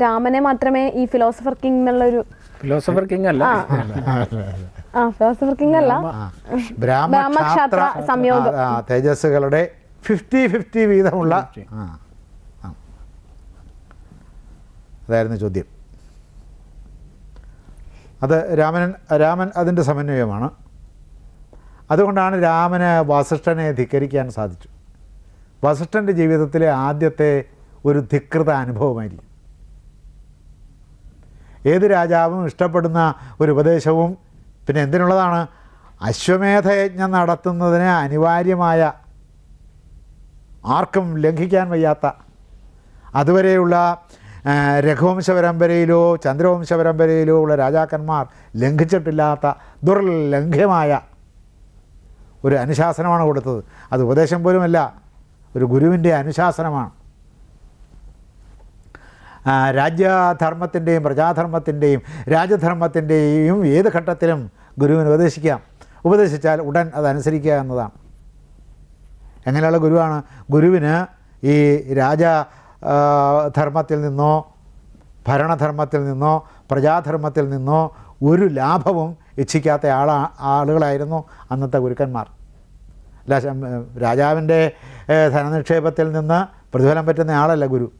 രാമനെ മാത്രമേ ഈ ഫിലോസഫർ കിങ് എന്നുള്ളൊരു ഫിലോസഫർ കിങ് അല്ല. ആ. ഫിലോസഫർ കിങ് അല്ല. ബ്രാഹ്മക്ഷാത്ര സംയോഗം. ആ, തേജസ്സുകളുടെ ഫിഫ്റ്റി ഫിഫ്റ്റി വീതമുള്ള. അതായിരുന്നു ചോദ്യം. അത് രാമൻ രാമൻ അതിന്റെ സമന്വയമാണ്. അതുകൊണ്ടാണ് രാമന് വസിഷ്ഠനെ ധിക്കരിക്കാൻ സാധിച്ചു. വസിഷ്ഠന്റെ ജീവിതത്തിലെ ആദ്യത്തെ ഒരു ധിക്കൃത അനുഭവമായിരിക്കും. ഏത് രാജാവും ഇഷ്ടപ്പെടുന്ന ഒരു ഉപദേശവും പിന്നെ എന്തിനുള്ളതാണ്? അശ്വമേധയജ്ഞം നടത്തുന്നതിന് അനിവാര്യമായ ആർക്കും ലംഘിക്കാൻ വയ്യാത്ത അതുവരെയുള്ള രഘുവംശ പരമ്പരയിലോ ചന്ദ്രവംശ പരമ്പരയിലോ ഉള്ള രാജാക്കന്മാർ ലംഘിച്ചിട്ടില്ലാത്ത ദുർലംഘ്യമായ ഒരു അനുശാസനമാണ് കൊടുത്തത്. അത് ഉപദേശം പോലുമല്ല ഒരു ഗുരുവിന്റെ അനുശാസനമാണ്. രാജ്യധർമ്മത്തിന്റെയും പ്രജാധർമ്മത്തിന്റെയും രാജധർമ്മത്തിന്റെയും ഏത് ഘട്ടത്തിലും ഗുരുവിന് ഉപദേശിക്കാം. ഉപദേശിച്ചാൽ ഉടൻ അതനുസരിക്കുക എന്നതാണ്. എങ്ങനെയുള്ള ഗുരുവാണ്? ഗുരുവിന് ഈ രാജ ധർമ്മത്തിൽ നിന്നോ ഭരണധർമ്മത്തിൽ നിന്നോ പ്രജാധർമ്മത്തിൽ നിന്നോ ഒരു ലാഭവും ഇച്ഛിക്കാത്ത ആളാ ആളുകളായിരുന്നു അന്നത്തെ ഗുരുക്കന്മാർ. രാജാവിന്റെ ധനനിക്ഷേപത്തിൽ നിന്ന് പ്രതിഫലം പറ്റുന്ന ആളല്ല ഗുരു.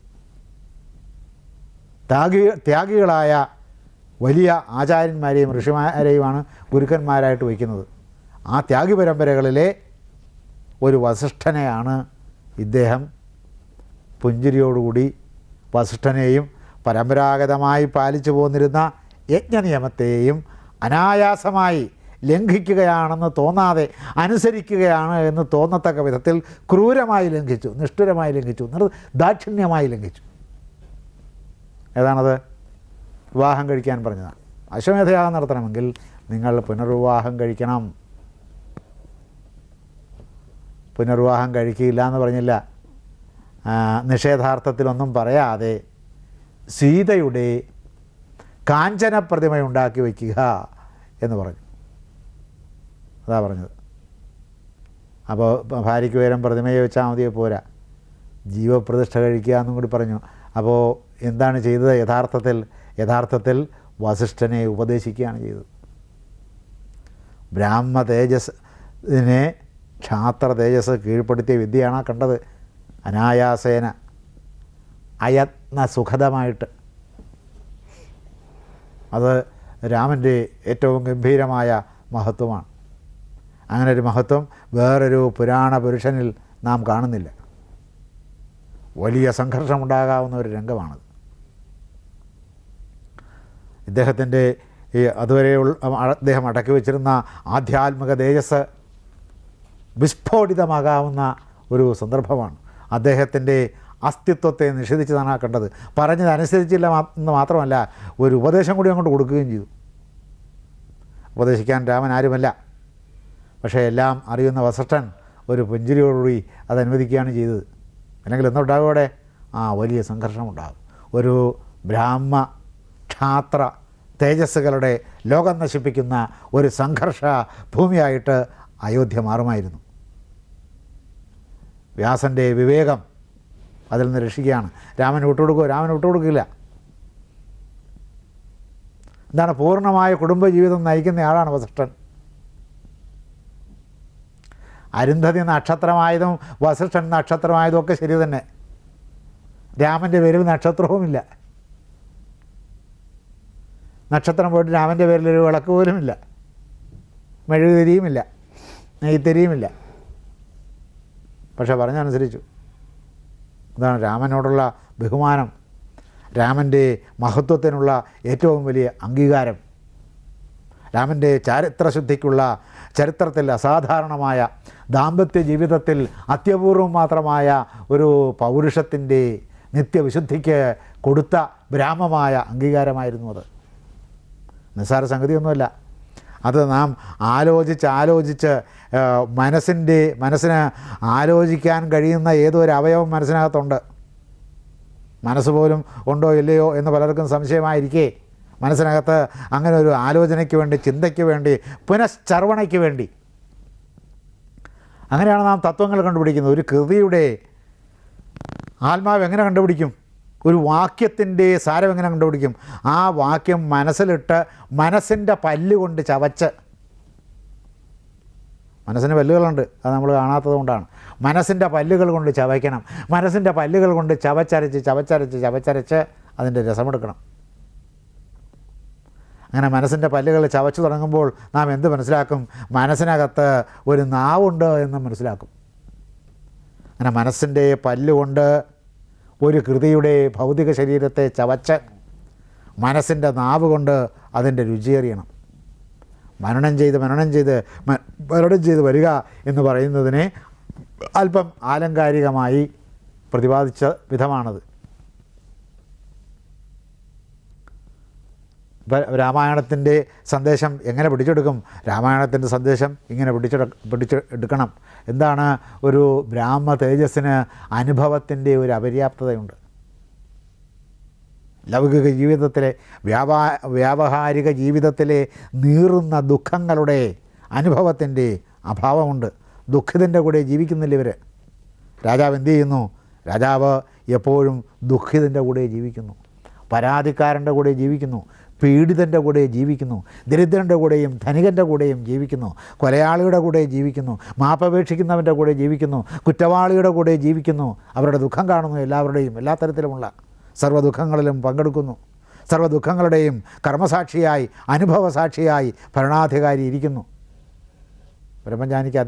ത്യാഗി ത്യാഗികളായ വലിയ ആചാര്യന്മാരെയും ഋഷിമാരെയുമാണ് ഗുരുക്കന്മാരായിട്ട് വയ്ക്കുന്നത്. ആ ത്യാഗി പരമ്പരകളിലെ ഒരു വസിഷ്ഠനെയാണ് ഇദ്ദേഹം. പുഞ്ചിരിയോടുകൂടി വസിഷ്ഠനെയും പരമ്പരാഗതമായി പാലിച്ചു പോന്നിരുന്ന യജ്ഞനിയമത്തെയും അനായാസമായി ലംഘിക്കുകയാണെന്ന് തോന്നാതെ അനുസരിക്കുകയാണ് എന്ന് തോന്നത്തക്ക വിധത്തിൽ ക്രൂരമായി ലംഘിച്ചു നിഷ്ഠുരമായി ലംഘിച്ചു ദാക്ഷിണ്യമായി ലംഘിച്ചു. ഏതാണത്? വിവാഹം കഴിക്കാൻ പറഞ്ഞതാണ്. അശ്വമേധയാഗം നടത്തണമെങ്കിൽ നിങ്ങൾ പുനർവിവാഹം കഴിക്കണം. പുനർവിവാഹം കഴിക്കില്ല എന്ന് പറഞ്ഞില്ല. നിഷേധാർത്ഥത്തിലൊന്നും പറയാതെ സീതയുടെ കാഞ്ചന പ്രതിമ ഉണ്ടാക്കി വയ്ക്കുക എന്ന് പറഞ്ഞു. അതാ പറഞ്ഞത്. അപ്പോൾ ഭാര്യയ്ക്ക് പകരം പ്രതിമയെ വെച്ചാൽ മതിയെ? പോരാ. ജീവപ്രതിഷ്ഠ കഴിക്കുക എന്നും കൂടി പറഞ്ഞു. അപ്പോൾ എന്താണ് ചെയ്തത്? യഥാർത്ഥത്തിൽ യഥാർത്ഥത്തിൽ വസിഷ്ഠനെ ഉപദേശിക്കുകയാണ് ചെയ്തത്. ബ്രാഹ്മ തേജസ്സിനെ ക്ഷാത്ര തേജസ് കീഴ്പ്പെടുത്തിയ വിദ്യയാണ് കണ്ടത്. അനായാസേന അയത്ന സുഖതമായിട്ട് അത് രാമന്റെ ഏറ്റവും ഗംഭീരമായ മഹത്വമാണ്. അങ്ങനെ ഒരു മഹത്വം വേറൊരു പുരാണ പുരുഷനിൽ നാം കാണുന്നില്ല. വലിയ സംഘർഷമുണ്ടാകാവുന്ന ഒരു രംഗമാണത്. ഇദ്ദേഹത്തിന്റെ ഈ അതുവരെയുള്ള അദ്ദേഹം അടക്കി വച്ചിരുന്ന ആധ്യാത്മിക തേജസ് വിസ്ഫോടിതമാകാവുന്ന ഒരു സന്ദർഭമാണ്. അദ്ദേഹത്തിന്റെ അസ്തിത്വത്തെ നിഷേധിച്ചതാണ് കണ്ടത്. പറഞ്ഞത് അനുസരിച്ചില്ല മാ- എന്ന് മാത്രമല്ല ഒരു ഉപദേശം കൂടി അങ്ങോട്ട് കൊടുക്കുകയും ചെയ്തു. ഉപദേശിക്കാൻ രാമൻ ആരുമല്ല. പക്ഷേ എല്ലാം അറിയുന്ന വസിഷ്ഠൻ ഒരു പുഞ്ചിരിയോടുകൂടി അത് അനുവദിക്കുകയാണ് ചെയ്തത്. അല്ലെങ്കിൽ എന്തുണ്ടാകും അവിടെ? ആ വലിയ സംഘർഷമുണ്ടാകും. ഒരു ബ്രാഹ്മ ക്ഷാത്ര തേജസ്സുകളുടെ ലോകം നശിപ്പിക്കുന്ന ഒരു സംഘർഷ ഭൂമിയായിട്ട് അയോധ്യ മാറുമായിരുന്നു. വ്യാസന്റെ വിവേകം അതിൽ നിന്ന് രക്ഷിക്കുകയാണ്. രാമൻ വിട്ടുകൊടുക്കുമോ രാമൻ വിട്ടുകൊടുക്കില്ല എന്താണ് പൂർണമായ കുടുംബജീവിതം നയിക്കുന്ന ആളാണ് വസിഷ്ഠൻ. അരുന്ധതി നക്ഷത്രമായതും വസിഷ്ഠൻ നക്ഷത്രമായതും ഒക്കെ ശരി തന്നെ. രാമന്റെ പേരിൽ നക്ഷത്രവുമില്ല. നക്ഷത്രം പോയിട്ട് രാമന്റെ പേരിലൊരു വിളക്ക് പോലുമില്ല. മെഴുകുതിരിയുമില്ല. നെയ്ത്തിരിയുമില്ല. പക്ഷെ പറഞ്ഞനുസരിച്ചു അതാണ് രാമനോടുള്ള ബഹുമാനം. രാമന്റെ മഹത്വത്തിനുള്ള ഏറ്റവും വലിയ അംഗീകാരം. രാമന്റെ ചരിത്രശുദ്ധിക്കുള്ള ചരിത്രത്തിൽ അസാധാരണമായ ദാമ്പത്യ ജീവിതത്തിൽ അത്യപൂർവം മാത്രമായ ഒരു പൗരുഷത്തിന്റെ നിത്യവിശുദ്ധിക്ക് കൊടുത്ത ബ്രാഹ്മമായ അംഗീകാരമായിരുന്നു അത്. നിസ്സാര സംഗതിയൊന്നുമല്ല. അത് നാം ആലോചിച്ച് ആലോചിച്ച് മനസ്സിന്റെ മനസ്സിന് ആലോചിക്കാൻ കഴിയുന്ന ഏതോ ഒരു അവയവം മനസ്സിനകത്തുണ്ട്. മനസ്സ് പോലും ഉണ്ടോ ഇല്ലയോ എന്ന് പലർക്കും സംശയമായിരിക്കേ. മനസ്സിനകത്ത് അങ്ങനെ ഒരു ആലോചനയ്ക്ക് വേണ്ടി ചിന്തയ്ക്ക് വേണ്ടി പുനശ്ചർവണയ്ക്ക് വേണ്ടി. അങ്ങനെയാണ് നാം തത്വങ്ങൾ കണ്ടുപിടിക്കുന്നത്. ഒരു കൃതിയുടെ ആത്മാവ് എങ്ങനെ കണ്ടുപിടിക്കും? ഒരു വാക്യത്തിന്റെ സാരം എങ്ങനെ കണ്ടുപിടിക്കും? ആ വാക്യം മനസ്സിലിട്ട് മനസ്സിന്റെ പല്ലുകൊണ്ട് ചവച്ച്. മനസ്സിന് പല്ലുകളുണ്ട് അത് നമ്മൾ കാണാത്തത് കൊണ്ടാണ്. മനസ്സിന്റെ പല്ലുകൾ കൊണ്ട് ചവയ്ക്കണം. മനസ്സിന്റെ പല്ലുകൾ കൊണ്ട് ചവച്ചരച്ച് ചവച്ചരച്ച് ചവച്ചരച്ച് അതിന്റെ രസമെടുക്കണം. അങ്ങനെ മനസ്സിന്റെ പല്ലുകൾ ചവച്ചു തുടങ്ങുമ്പോൾ നാം എന്ത് മനസ്സിലാക്കും? മനസ്സിനകത്ത് ഒരു നാവുണ്ട് എന്ന് മനസ്സിലാക്കും. അങ്ങനെ മനസ്സിന്റെ പല്ലുകൊണ്ട് ഒരു കൃതിയുടെ ഭൗതിക ശരീരത്തെ ചവച്ച് മനസ്സിന്റെ നാവ് കൊണ്ട് അതിന്റെ രുചിയറിയണം മനനം ചെയ്ത് മരണം ചെയ്ത് മരണം ചെയ്ത് വരിക എന്ന് പറയുന്നതിനെ അല്പം ആലങ്കാരികമായി പ്രതിപാദിച്ച വിധമാണത്. രാമായണത്തിന്റെ സന്ദേശം എങ്ങനെ പിടിച്ചെടുക്കും? രാമായണത്തിന്റെ സന്ദേശം ഇങ്ങനെ പിടിച്ചെടു പിടിച്ചെടുക്കണം. എന്താണ് ഒരു ബ്രാഹ്മ തേജസ്സിന് അനുഭവത്തിന്റെ ഒരു അപര്യാപ്തതയുണ്ട്? ലൗകിക ജീവിതത്തിലെ വ്യാപാ വ്യാവഹാരിക ജീവിതത്തിലെ നീറുന്ന ദുഃഖങ്ങളുടെ അനുഭവത്തിന്റെ അഭാവമുണ്ട്. ദുഃഖിതന്റെ കൂടെ ജീവിക്കുന്നില്ല ഇവർ രാജാവ് എന്തു ചെയ്യുന്നു? രാജാവ് എപ്പോഴും ദുഃഖിതന്റെ കൂടെ ജീവിക്കുന്നു. പരാതിക്കാരന്റെ കൂടെ ജീവിക്കുന്നു. പീഡിതന്റെ കൂടെ ജീവിക്കുന്നു ദരിദ്രന്റെ കൂടെയും ധനികന്റെ കൂടെയും ജീവിക്കുന്നു കൊലയാളിയുടെ കൂടെ ജീവിക്കുന്നു മാപ്പപേക്ഷിക്കുന്നവന്റെ കൂടെ ജീവിക്കുന്നു കുറ്റവാളിയുടെ കൂടെ ജീവിക്കുന്നു. അവരുടെ ദുഃഖം കാണുന്നു എല്ലാവരുടെയും എല്ലാ തരത്തിലുമുള്ള സർവദുഃഖങ്ങളിലും പങ്കെടുക്കുന്നു. സർവദുഃഖങ്ങളുടെയും കർമ്മസാക്ഷിയായി അനുഭവസാക്ഷിയായി ഭരണാധികാരി ഇരിക്കുന്നു. ബ്രഹ്മജ്ഞാനിക്ക്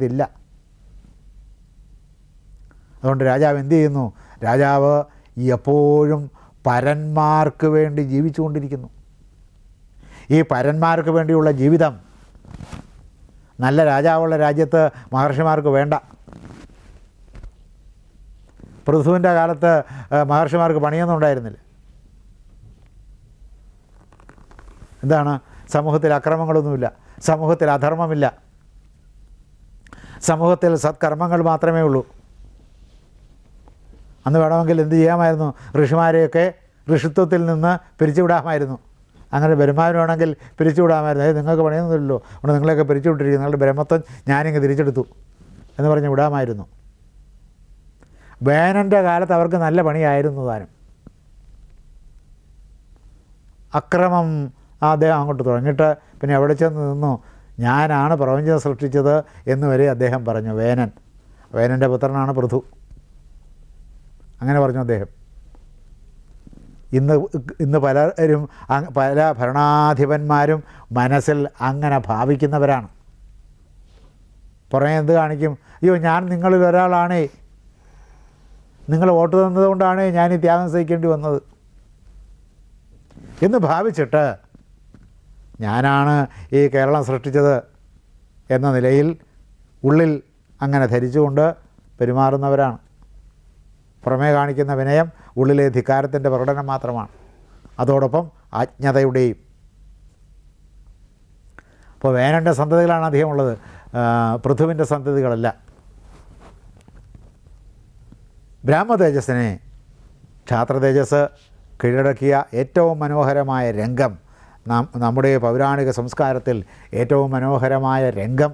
അതുകൊണ്ട് രാജാവ് എന്തു ചെയ്യുന്നു? രാജാവ് എപ്പോഴും പരന്മാർക്ക് വേണ്ടി ജീവിച്ചുകൊണ്ടിരിക്കുന്നു. ഈ പരന്മാർക്ക് വേണ്ടിയുള്ള ജീവിതം. നല്ല രാജാവുള്ള രാജ്യത്ത് മഹർഷിമാർക്ക് വേണ്ട. പൃഥുവിന്റെ കാലത്ത് മഹർഷിമാർക്ക് പണിയൊന്നും ഉണ്ടായിരുന്നില്ല. എന്താണ്? സമൂഹത്തിൽ അക്രമങ്ങളൊന്നുമില്ല. സമൂഹത്തിൽ അധർമ്മമില്ല. സമൂഹത്തിൽ സത്കർമ്മങ്ങൾ മാത്രമേ ഉള്ളൂ. അന്ന് വേണമെങ്കിൽ എന്ത് ചെയ്യാമായിരുന്നു? ഋഷിമാരെയൊക്കെ ഋഷിത്വത്തിൽ നിന്ന് പിരിച്ചുവിടാമായിരുന്നു. അങ്ങനെ വരുമാനമാണെങ്കിൽ പിരിച്ചുവിടാമായിരുന്നു. അതായത് നിങ്ങൾക്ക് പണിയൊന്നുമില്ലല്ലോ. അതുകൊണ്ട് നിങ്ങളെയൊക്കെ പിരിച്ചുവിട്ടിരിക്കുന്നു. നിങ്ങളുടെ ബ്രഹ്മത്വം ഞാനിങ്ങ് തിരിച്ചെടുത്തു എന്ന് പറഞ്ഞ് വിടാമായിരുന്നു. വേനന്റെ കാലത്ത് അവർക്ക് നല്ല പണിയായിരുന്നു താനും. അക്രമം അദ്ദേഹം അങ്ങോട്ട് തുടങ്ങിയിട്ട് പിന്നെ എവിടെ ചെന്ന് നിന്നു. ഞാനാണ് പ്രപഞ്ചം സൃഷ്ടിച്ചത് എന്ന് വരെ അദ്ദേഹം പറഞ്ഞു. വേനൻ. വേനന്റെ പുത്രനാണ് പൃഥു. അങ്ങനെ പറഞ്ഞു അദ്ദേഹം. ഇന്ന് ഇന്ന് പലരും പല ഭരണാധിപന്മാരും മനസ്സിൽ അങ്ങനെ ഭാവിക്കുന്നവരാണ്. പുറമേ എന്ത് കാണിക്കും? അയ്യോ ഞാൻ നിങ്ങളിൽ ഒരാളാണേ. നിങ്ങൾ വോട്ട് തന്നതുകൊണ്ടാണ് ഞാൻ ഈ ത്യാഗം സഹിക്കേണ്ടി വന്നത്. എന്ന് ഭാവിച്ചിട്ട് ഞാനാണ് ഈ കേരളം സൃഷ്ടിച്ചത് എന്ന നിലയിൽ ഉള്ളിൽ അങ്ങനെ ധരിച്ചുകൊണ്ട് പെരുമാറുന്നവരാണ്. പുറമേ കാണിക്കുന്ന വിനയം ഉള്ളിലെ ധിക്കാരത്തിന്റെ പ്രകടനം മാത്രമാണ്. അതോടൊപ്പം അജ്ഞതയുടെയും അപ്പോൾ വേനന്റെ സന്തതികളാണ് അധികമുള്ളത് പൃഥുവിന്റെ സന്തതികളല്ല. ബ്രാഹ്മ തേജസ്സിനെ ക്ഷാത്ര തേജസ് കീഴടക്കിയ ഏറ്റവും മനോഹരമായ രംഗം നാം നമ്മുടെ പൗരാണിക സംസ്കാരത്തിൽ ഏറ്റവും മനോഹരമായ രംഗം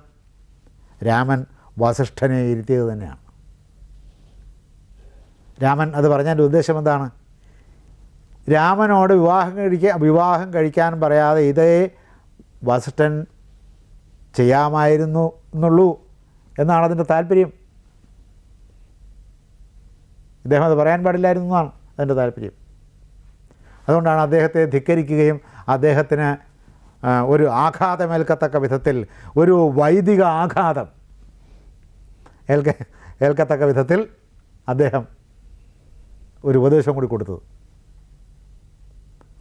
രാമൻ വസിഷ്ഠനെ ഇരുത്തിയത് തന്നെയാണ്. രാമൻ അത് പറഞ്ഞതിന്റെ ഉദ്ദേശം എന്താണ്? രാമനോട് വിവാഹം കഴിക്കാൻ വിവാഹം കഴിക്കാൻ പറയാതെ ഇതേ വസിഷ്ഠൻ ചെയ്യാമായിരുന്നു എന്നുള്ളൂ എന്നാണ് അതിന്റെ താല്പര്യം. ഇദ്ദേഹം അത് പറയാൻ പാടില്ലായിരുന്നു എന്നാണ് അതിന്റെ താല്പര്യം. അതുകൊണ്ടാണ് അദ്ദേഹത്തെ ധിക്കരിക്കുകയും അദ്ദേഹത്തിന് ഒരു ആഘാതമേൽക്കത്തക്ക വിധത്തിൽ ഒരു വൈദിക ആഘാതം ഏൽക്ക ഏൽക്കത്തക്ക വിധത്തിൽ അദ്ദേഹം ഒരു ഉപദേശം കൂടി കൊടുത്തത്.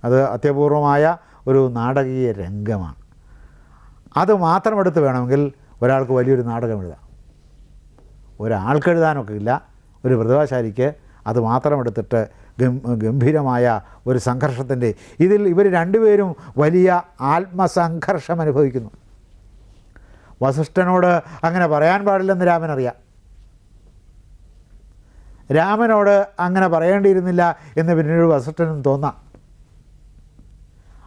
അത് അത്യപൂർവമായ ഒരു നാടകീയ രംഗമാണ്. അത് മാത്രം എടുത്ത് വേണമെങ്കിൽ ഒരാൾക്ക് വലിയൊരു നാടകം എഴുതാം. ഒരാൾക്ക് എഴുതാനൊക്കെ ഇല്ല. ഒരു പ്രതിഭാശാലിക്ക് അത് മാത്രം എടുത്തിട്ട് ഗംഭീരമായ ഒരു സംഘർഷത്തിന്റെ ഇതിൽ ഇവർ രണ്ടുപേരും വലിയ ആത്മസംഘർഷം അനുഭവിക്കുന്നു. വസിഷ്ഠനോട് അങ്ങനെ പറയാൻ പാടില്ലെന്ന് രാമൻ അറിയാം രാമനോട് അങ്ങനെ പറയേണ്ടിയിരുന്നില്ല എന്ന് പിന്നീട് വസിഷ്ഠനും തോന്നാം.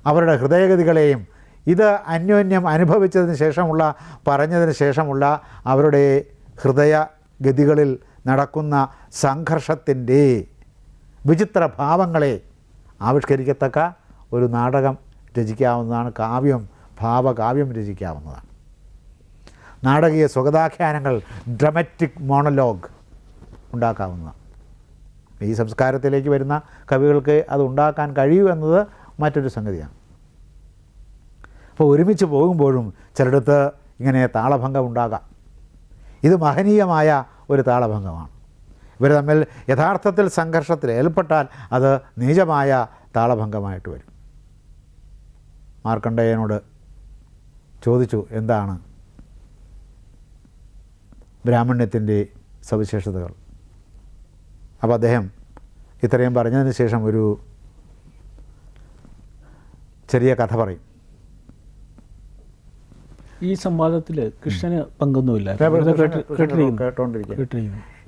അവരുടെ ഹൃദയഗതികളെയും ഇത് അന്യോന്യം അനുഭവിച്ചതിന് ശേഷമുള്ള പറഞ്ഞതിന് ശേഷമുള്ള അവരുടെ ഹൃദയഗതികളിൽ നടക്കുന്ന സംഘർഷത്തിന്റെ വിചിത്ര ഭാവങ്ങളെ ആവിഷ്കരിക്കത്തക്ക ഒരു നാടകം രചിക്കാവുന്നതാണ് കാവ്യം ഭാവകാവ്യം രചിക്കാവുന്നതാണ്. നാടകീയ സ്വഗതാഖ്യാനങ്ങൾ ഡ്രമറ്റിക് മോണലോഗ് ഉണ്ടാക്കാവുന്നതാണ് ഈ സംസ്കാരത്തിലേക്ക് വരുന്ന കവികൾക്ക് അത് ഉണ്ടാക്കാൻ കഴിയൂ എന്നത് മറ്റൊരു സംഗതിയാണ്. അപ്പോൾ ഒരുമിച്ച് പോകുമ്പോഴും ചിലയിടത്ത് ഇങ്ങനെ താളഭംഗം ഉണ്ടാകാം. ഇത് മഹനീയമായ ഒരു താളഭംഗമാണ്. ഇവർ തമ്മിൽ യഥാർത്ഥത്തിൽ സംഘർഷത്തിൽ ഏൽപ്പെട്ടാൽ അത് നീചമായ താളഭംഗമായിട്ട് വരും. മാർക്കണ്ഡേയനോട് ചോദിച്ചു എന്താണ് ബ്രാഹ്മണ്യത്തിന്റെ സവിശേഷതകൾ? അപ്പോൾ അദ്ദേഹം ഇത്രയും പറഞ്ഞതിന് ശേഷം ഒരു ചെറിയ കഥ പറയും. ഈ സംവാദത്തിൽ കൃഷ്ണന് പങ്കൊന്നുമില്ല. കേട്ട്-. കേട്ടോണ്ടിരിക്കുക.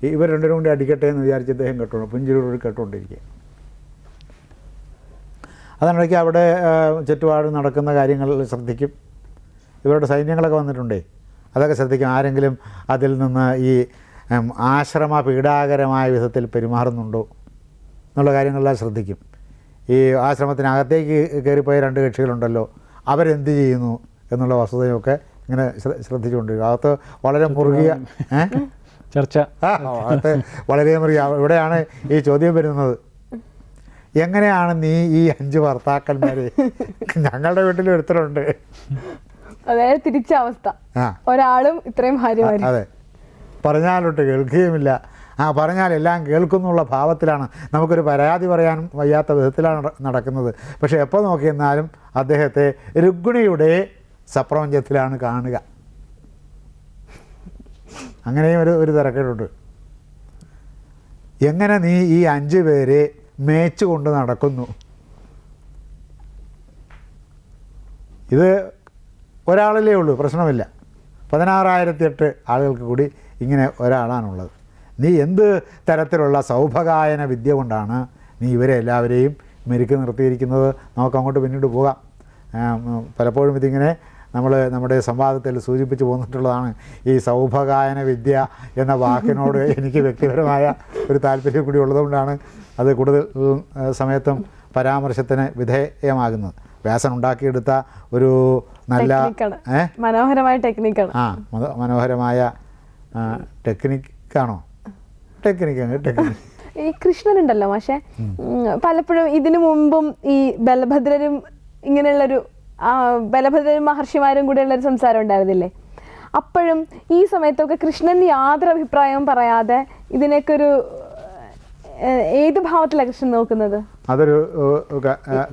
ഇവർ രണ്ടുപേരും കൂടി അടിക്കട്ടെ എന്ന് വിചാരിച്ച് അദ്ദേഹം കേട്ടോണ്ട് പുഞ്ചിരിയോട് കേട്ടോണ്ടിരിക്കുക. അതിനിടയ്ക്ക് അവിടെ ചുറ്റുപാട് നടക്കുന്ന കാര്യങ്ങൾ ശ്രദ്ധിക്കും. ഇവരുടെ സൈന്യങ്ങളൊക്കെ വന്നിട്ടുണ്ടേ. അതൊക്കെ ശ്രദ്ധിക്കും. ആരെങ്കിലും അതിൽ നിന്ന് ഈ ആശ്രമ പീഡാകരമായ വിധത്തിൽ പെരുമാറുന്നുണ്ടോ എന്നുള്ള കാര്യങ്ങളെല്ലാം ശ്രദ്ധിക്കും. ഈ ആശ്രമത്തിനകത്തേക്ക് കയറിപ്പോയ രണ്ട് കക്ഷികളുണ്ടല്ലോ അവരെന്ത് ചെയ്യുന്നു എന്നുള്ള വസ്തുതയൊക്കെ ഇങ്ങനെ ശ്ര- ശ്രദ്ധിച്ചുകൊണ്ടിരിക്കും. അകത്ത് വളരെ മുറുകിയ ചർച്ച. അകത്ത് വളരെ മുറുകിയ ഇവിടെയാണ് ഈ ചോദ്യം വരുന്നത്. എങ്ങനെയാണ് നീ ഈ അഞ്ച് ഭർത്താക്കന്മാരെ ഞങ്ങളുടെ വീട്ടിൽ ഒരുത്തരുണ്ട് അതായത് തിരിച്ച അവസ്ഥ ഒരാളും ഇത്രയും ഭാര്യമാരും അതെ. പറഞ്ഞാലൊട്ട് കേൾക്കുകയുമില്ല. ആ പറഞ്ഞാൽ എല്ലാം കേൾക്കുന്നുള്ള ഭാവത്തിലാണ് നമുക്കൊരു പരാതി പറയാനും വയ്യാത്ത വിധത്തിലാണ് നടക്കുന്നത്. പക്ഷേ എപ്പോൾ നോക്കിയെന്നാലും അദ്ദേഹത്തെ രുഗ്ണിയുടെ സപ്രപഞ്ചത്തിലാണ് കാണുക. അങ്ങനെയും ഒരു ഒരു തിരക്കേടുണ്ട്. എങ്ങനെ നീ ഈ അഞ്ച് പേരെ മേച്ചു കൊണ്ട് നടക്കുന്നു? ഇത് ഒരാളല്ലേ ഉള്ളൂ പ്രശ്നമില്ല. പതിനാറായിരത്തി എട്ട് ആളുകൾക്ക് കൂടി ഇങ്ങനെ ഒരാളാണുള്ളത്. നീ എന്ത് തരത്തിലുള്ള സൗഭഗായന വിദ്യ കൊണ്ടാണ് നീ ഇവരെ എല്ലാവരെയും മെരുക്ക് നിർത്തിയിരിക്കുന്നത്? നമുക്ക് അങ്ങോട്ട് പിന്നീട് പോകാം. പലപ്പോഴും ഇതിങ്ങനെ നമ്മൾ നമ്മുടെ സംവാദത്തിൽ സൂചിപ്പിച്ച് പോന്നിട്ടുള്ളതാണ് ഈ സൗഭഗായന വിദ്യ എന്ന വാക്കിനോട് എനിക്ക് വ്യക്തിപരമായ ഒരു താല്പര്യം കൂടി ഉള്ളതുകൊണ്ടാണ് അത് കൂടുതൽ സമയത്തും പരാമർശത്തിന് വിധേയമാകുന്നത്. വ്യാസൻ ഉണ്ടാക്കിയെടുത്ത ഒരു നല്ല മനോഹരമായ ടെക്നിക്കാണ്. ആ മനോഹരമായ ടെക്നിക്കാണോ? ടെക്നിക്കാണ് ടെക്നിക്ക്. ഈ കൃഷ്ണൻ ഉണ്ടല്ലോ പക്ഷെ പലപ്പോഴും ഇതിനു മുമ്പും ഈ ബലഭദ്രരും ഇങ്ങനെയുള്ളൊരു ബലഭദ്രരും മഹർഷിമാരും കൂടെ ഉള്ളൊരു സംസാരം ഉണ്ടായിരുന്നില്ലേ? അപ്പോഴും ഈ സമയത്തൊക്കെ കൃഷ്ണൻ യാതൊരു അഭിപ്രായവും പറയാതെ ഇതിനൊക്കെ ഒരു ഏത് ഭാവത്തിലാണ് കൃഷ്ണൻ നോക്കുന്നത്? അതൊരു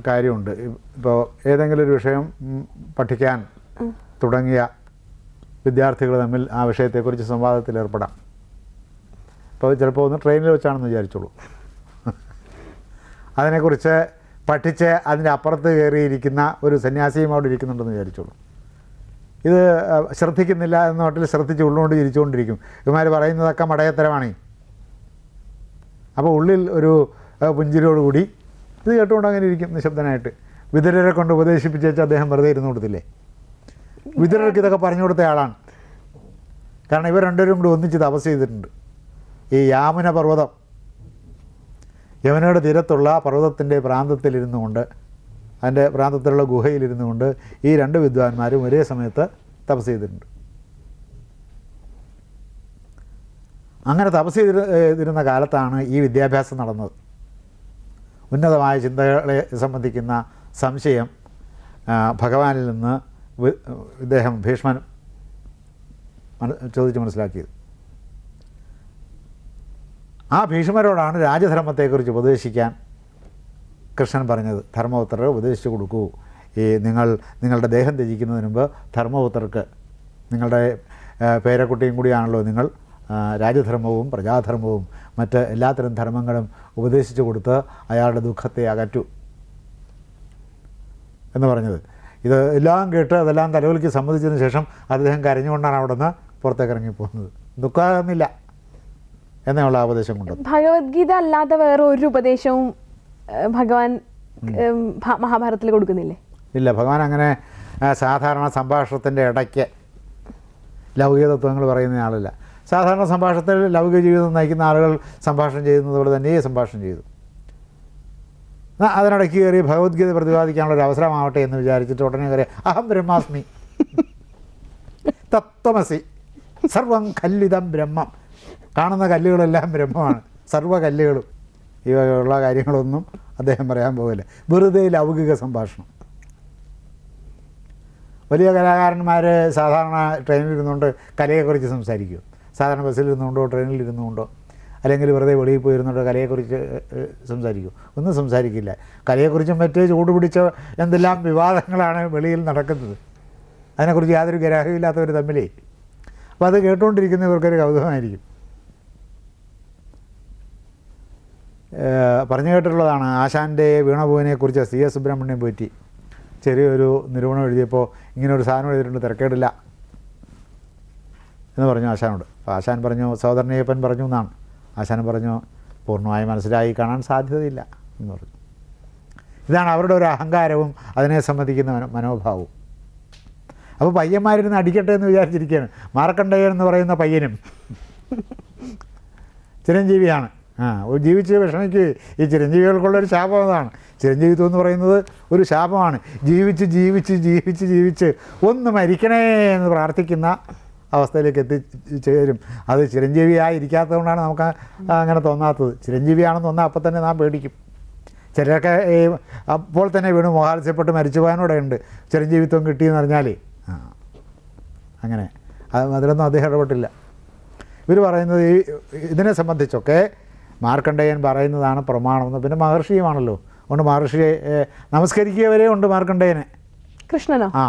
കാര്യമുണ്ട്. ഇപ്പോൾ ഏതെങ്കിലും ഒരു വിഷയം പഠിക്കാൻ തുടങ്ങിയ വിദ്യാർത്ഥികൾ തമ്മിൽ ആ വിഷയത്തെക്കുറിച്ച് സംവാദത്തിൽ ഏർപ്പെടാം. അപ്പോൾ ചിലപ്പോൾ ഒന്ന് ട്രെയിനിൽ വെച്ചാണെന്ന് വിചാരിച്ചോളൂ. അതിനെക്കുറിച്ച് പഠിച്ച് അതിന്റെ അപ്പുറത്ത് കയറിയിരിക്കുന്ന ഒരു സന്യാസിയും അവിടെ ഇരിക്കുന്നുണ്ടെന്ന് വിചാരിച്ചോളൂ. ഇത് ശ്രദ്ധിക്കുന്നില്ല എന്ന നോട്ടിൽ ശ്രദ്ധിച്ച് ഉള്ളുകൊണ്ട് ചിരിച്ചുകൊണ്ടിരിക്കും. ഇവന്മാർ പറയുന്നതൊക്കെ മടയത്തരമാണ്. അപ്പോൾ ഉള്ളിൽ ഒരു പുഞ്ചിരിയോടുകൂടി ഇത് കേട്ടുകൊണ്ട് അങ്ങനെ ഇരിക്കും നിശബ്ദനായിട്ട്. വിതുരരെ കൊണ്ട് ഉപദേശിപ്പിച്ചേച്ച് അദ്ദേഹം വെറുതെ ഇരുന്ന് കൊടുത്തില്ലേ? വിതുരർക്ക് ഇതൊക്കെ പറഞ്ഞു കൊടുത്ത ആളാണ്. കാരണം ഇവർ രണ്ടുപേരും കൂടി ഒന്നിച്ച് തപസ് ചെയ്തിട്ടുണ്ട്. ഈ യാമുന പർവതം. യമുനയുടെ തീരത്തുള്ള പർവതത്തിന്റെ പ്രാന്തത്തിലിരുന്നു കൊണ്ട് അതിന്റെ പ്രാന്തത്തിലുള്ള ഗുഹയിലിരുന്നു കൊണ്ട് ഈ രണ്ട് വിദ്വാൻമാരും ഒരേ സമയത്ത് തപസ് ചെയ്തിട്ടുണ്ട്. അങ്ങനെ തപസ് ചെയ്തിരുന്ന കാലത്താണ് ഈ വിദ്യാഭ്യാസം നടന്നത്. ഉന്നതമായ ചിന്തകളെ സംബന്ധിക്കുന്ന സംശയം ഭഗവാനിൽ നിന്ന് ഇദ്ദേഹം ഭീഷ്മൻ ചോദിച്ച് മനസ്സിലാക്കിയത്. ആ ഭീഷ്മരോടാണ് രാജധർമ്മത്തെക്കുറിച്ച് ഉപദേശിക്കാൻ കൃഷ്ണൻ പറഞ്ഞത്. ധർമ്മപുത്രരെ ഉപദേശിച്ചു കൊടുക്കൂ. ഈ നിങ്ങൾ നിങ്ങളുടെ ദേഹം ത്യജിക്കുന്നതിന് മുമ്പ് ധർമ്മപുത്രർക്ക് നിങ്ങളുടെ പേരക്കുട്ടിയും കൂടിയാണല്ലോ നിങ്ങൾ രാജധർമ്മവും പ്രജാധർമ്മവും മറ്റ് എല്ലാത്തരം ധർമ്മങ്ങളും ഉപദേശിച്ചു കൊടുത്ത് അയാളുടെ ദുഃഖത്തെ അകറ്റു എന്ന് പറഞ്ഞത്. ഇത് എല്ലാം കേട്ട് അതെല്ലാം തലവലിക്ക് സമ്മതിച്ചതിന് ശേഷം അദ്ദേഹം കരഞ്ഞുകൊണ്ടാണ് അവിടെ നിന്ന് പുറത്തേക്ക് ഇറങ്ങിപ്പോകുന്നത് ദുഃഖമാകുന്നില്ല എന്നുള്ള ഉപദേശം കൊണ്ട്. ഭഗവത്ഗീത അല്ലാതെ വേറെ ഒരു ഉപദേശവും ഭഗവാൻ മഹാഭാരതത്തിൽ കൊടുക്കുന്നില്ലേ? ഇല്ല ഭഗവാൻ അങ്ങനെ സാധാരണ സംഭാഷണത്തിന്റെ ഇടയ്ക്ക് ലൗകിക തത്വങ്ങൾ പറയുന്ന ആളല്ല. സാധാരണ സംഭാഷണത്തിൽ ലൗകിക ജീവിതം നയിക്കുന്ന ആളുകൾ സംഭാഷണം ചെയ്യുന്നതുപോലെ തന്നെ സംഭാഷണം ചെയ്തു. അതിനിടയ്ക്ക് കയറി ഭഗവത്ഗീത പ്രതിപാദിക്കാനുള്ള ഒരു അവസരമാവട്ടെ എന്ന് വിചാരിച്ചിട്ട് ഉടനെ കയറി അഹം ബ്രഹ്മാസ്മി. തത്വമസി. സർവം കല്ലിതം ബ്രഹ്മം. കാണുന്ന കല്ലുകളെല്ലാം ബ്രഹ്മമാണ്. സർവ കല്ലുകളും ഈ വകയുള്ള കാര്യങ്ങളൊന്നും അദ്ദേഹം പറയാൻ പോകില്ല. വെറുതെ ലൗകിക സംഭാഷണം. വലിയ കലാകാരന്മാർ സാധാരണ ട്രെയിനിൽ ഇരുന്നുകൊണ്ട് കലയെക്കുറിച്ച് സംസാരിക്കും. സാധാരണ ബസ്സിൽ ഇരുന്നുകൊണ്ടോ ട്രെയിനിൽ ഇരുന്നുകൊണ്ടോ അല്ലെങ്കിൽ വെറുതെ വെളിയിൽ പോയിരുന്നുണ്ടോ കലയെക്കുറിച്ച് സംസാരിക്കും. ഒന്നും സംസാരിക്കില്ല. കലയെക്കുറിച്ചും മറ്റേ ചൂടുപിടിച്ച എന്തെല്ലാം വിവാദങ്ങളാണ് വെളിയിൽ നടക്കുന്നത്. അതിനെക്കുറിച്ച് യാതൊരു ഗ്രാഹ്യമില്ലാത്തവർ തമ്മിലേ. അപ്പോൾ അത് കേട്ടുകൊണ്ടിരിക്കുന്നവർക്കൊരു കൗതുകമായിരിക്കും. പറഞ്ഞു കേട്ടിട്ടുള്ളതാണ് ആശാന്റെ വീണഭുവനെക്കുറിച്ച് സി എസ് സുബ്രഹ്മണ്യം പറ്റി. ചെറിയൊരു നിരൂപണം എഴുതിയപ്പോൾ ഇങ്ങനെ ഒരു സാധനം എഴുതിയിട്ടുണ്ട് തിരക്കേടില്ല എന്ന് പറഞ്ഞു ആശാനോട്. അപ്പോൾ ആശാൻ പറഞ്ഞു സഹോദരനയ്യപ്പൻ പറഞ്ഞു എന്നാണ്. ആശാൻ പറഞ്ഞു പൂർണമായി മനസ്സിലായി കാണാൻ സാധ്യതയില്ല എന്ന് പറഞ്ഞു. ഇതാണ് അവരുടെ ഒരു അഹങ്കാരവും അതിനെ സംബന്ധിക്കുന്ന മനോ- മനോഭാവവും. അപ്പോൾ പയ്യന്മാരിരുന്ന് അടിക്കട്ടെ എന്ന് വിചാരിച്ചിരിക്കുകയാണ്. മാർക്കണ്ഡേയൻ എന്ന് പറയുന്ന പയ്യനും. ചിരഞ്ജീവിയാണ്. ആ ജീവിച്ച് വിഷമിക്ക് ഈ ചിരഞ്ജീവികൾക്കുള്ളൊരു ശാപം അതാണ്. ചിരഞ്ജീവിത്വം എന്ന് പറയുന്നത് ഒരു ശാപമാണ്. ജീവിച്ച് ജീവിച്ച് ജീവിച്ച് ജീവിച്ച് ഒന്ന് മരിക്കണേ എന്ന് പ്രാർത്ഥിക്കുന്ന അവസ്ഥയിലേക്ക് എത്തിച്ചേരും അത് ചിരഞ്ജീവിയായി ഇരിക്കാത്തതുകൊണ്ടാണ് നമുക്ക് അങ്ങനെ തോന്നാത്തത്. ചിരഞ്ജീവിയാണെന്ന് തോന്നാൽ അപ്പം തന്നെ നാം പേടിക്കും. ചിലരൊക്കെ ഈ അപ്പോൾ തന്നെ വീണ് മോഹാത്സ്യപ്പെട്ട് മരിച്ചു പോകാനൂടെ ഉണ്ട്. ചിരഞ്ജീവിത്വം കിട്ടിയെന്ന് പറഞ്ഞാലേ. ആ. അങ്ങനെ. അത് അതിലൊന്നും അദ്ദേഹം ഇടപെട്ടില്ല. ഇവർ പറയുന്നത് ഈ ഇതിനെ സംബന്ധിച്ചൊക്കെ മാർക്കണ്ഡേയൻ പറയുന്നതാണ് പ്രമാണമെന്ന് പിന്നെ മഹർഷിയുമാണല്ലോ. അതുകൊണ്ട് മഹർഷിയെ നമസ്കരിക്കുകവരെ ഉണ്ട് മാർക്കണ്ഡേയനെ കൃഷ്ണനോ? ആ.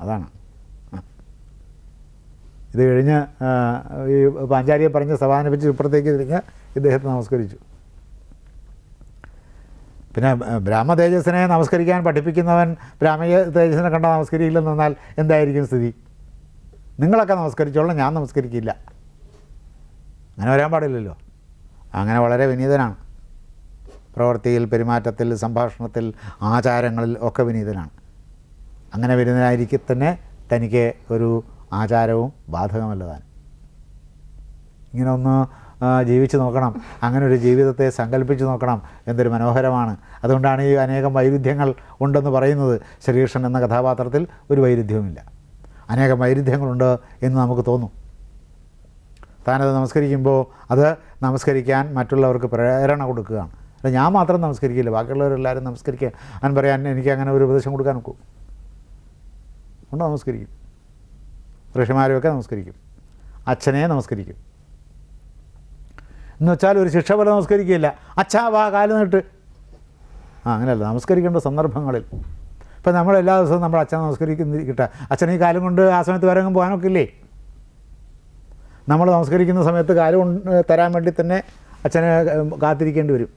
അതാണ്. ഇത് കഴിഞ്ഞ് ഈ പാഞ്ചാലിയെ പറഞ്ഞ് സമാനിപ്പിച്ച് ഇപ്പുറത്തേക്ക് തിരിഞ്ഞ് ഇദ്ദേഹത്തെ നമസ്കരിച്ചു. പിന്നെ ബ്രാഹ്മ തേജസ്സിനെ നമസ്കരിക്കാൻ പഠിപ്പിക്കുന്നവൻ ബ്രാഹ്മയ തേജസ്സിനെ കണ്ട നമസ്കരിക്കില്ലെന്ന് പറഞ്ഞാൽ എന്തായിരിക്കും സ്ഥിതി? നിങ്ങളൊക്കെ നമസ്കരിച്ചോളാം ഞാൻ നമസ്കരിക്കില്ല. അങ്ങനെ വരാൻ പാടില്ലല്ലോ. അങ്ങനെ വളരെ വിനീതനാണ്. പ്രവൃത്തിയിൽ പെരുമാറ്റത്തിൽ സംഭാഷണത്തിൽ ആചാരങ്ങളിൽ ഒക്കെ വിനീതനാണ്. അങ്ങനെ വരുന്നതിനായിരിക്കും തന്നെ തനിക്ക് ഒരു ആചാരവും ബാധകമല്ല താൻ ഇങ്ങനെ ഒന്ന് ജീവിച്ചു നോക്കണം. അങ്ങനെ ഒരു ജീവിതത്തെ സങ്കല്പിച്ച് നോക്കണം എന്തൊരു മനോഹരമാണ്. അതുകൊണ്ടാണ് ഈ അനേകം വൈരുദ്ധ്യങ്ങൾ ഉണ്ടെന്ന് പറയുന്നത്. ശ്രീകൃഷ്ണൻ എന്ന കഥാപാത്രത്തിൽ ഒരു വൈരുദ്ധ്യവുമില്ല. അനേകം വൈരുദ്ധ്യങ്ങളുണ്ട് എന്ന് നമുക്ക് തോന്നും. താനത് നമസ്കരിക്കുമ്പോൾ അത് നമസ്കരിക്കാൻ മറ്റുള്ളവർക്ക് പ്രേരണ കൊടുക്കുകയാണ്. അല്ല ഞാൻ മാത്രം നമസ്കരിക്കില്ല. ബാക്കിയുള്ളവരെല്ലാവരും നമസ്കരിക്കുക അങ്ങനെ പറയാൻ എനിക്ക് അങ്ങനെ ഒരു ഉപദേശം കൊടുക്കാൻ നോക്കൂ കൊണ്ട് നമസ്കരിക്കും. ഋഷിമാരെയൊക്കെ നമസ്കരിക്കും. അച്ഛനെ നമസ്കരിക്കും. എന്ന് വെച്ചാൽ ഒരു ശിക്ഷ പോലെ നമസ്കരിക്കുകയില്ല. അച്ഛാ വാ കാൽ നീട്ട്. ആ അങ്ങനെയല്ല. നമസ്കരിക്കേണ്ട സന്ദർഭങ്ങളിൽ. ഇപ്പം നമ്മൾ എല്ലാ ദിവസവും നമ്മൾ അച്ഛനെ നമസ്കരിക്കുന്നിരിക്കട്ടെ അച്ഛൻ ഈ കാലം കൊണ്ട് ആ സമയത്ത് വരങ്ങും പോകാനൊക്കെ ഇല്ലേ? നമ്മൾ നമസ്കരിക്കുന്ന സമയത്ത് കാലം തരാൻ വേണ്ടി തന്നെ അച്ഛനെ കാത്തിരിക്കേണ്ടി വരും.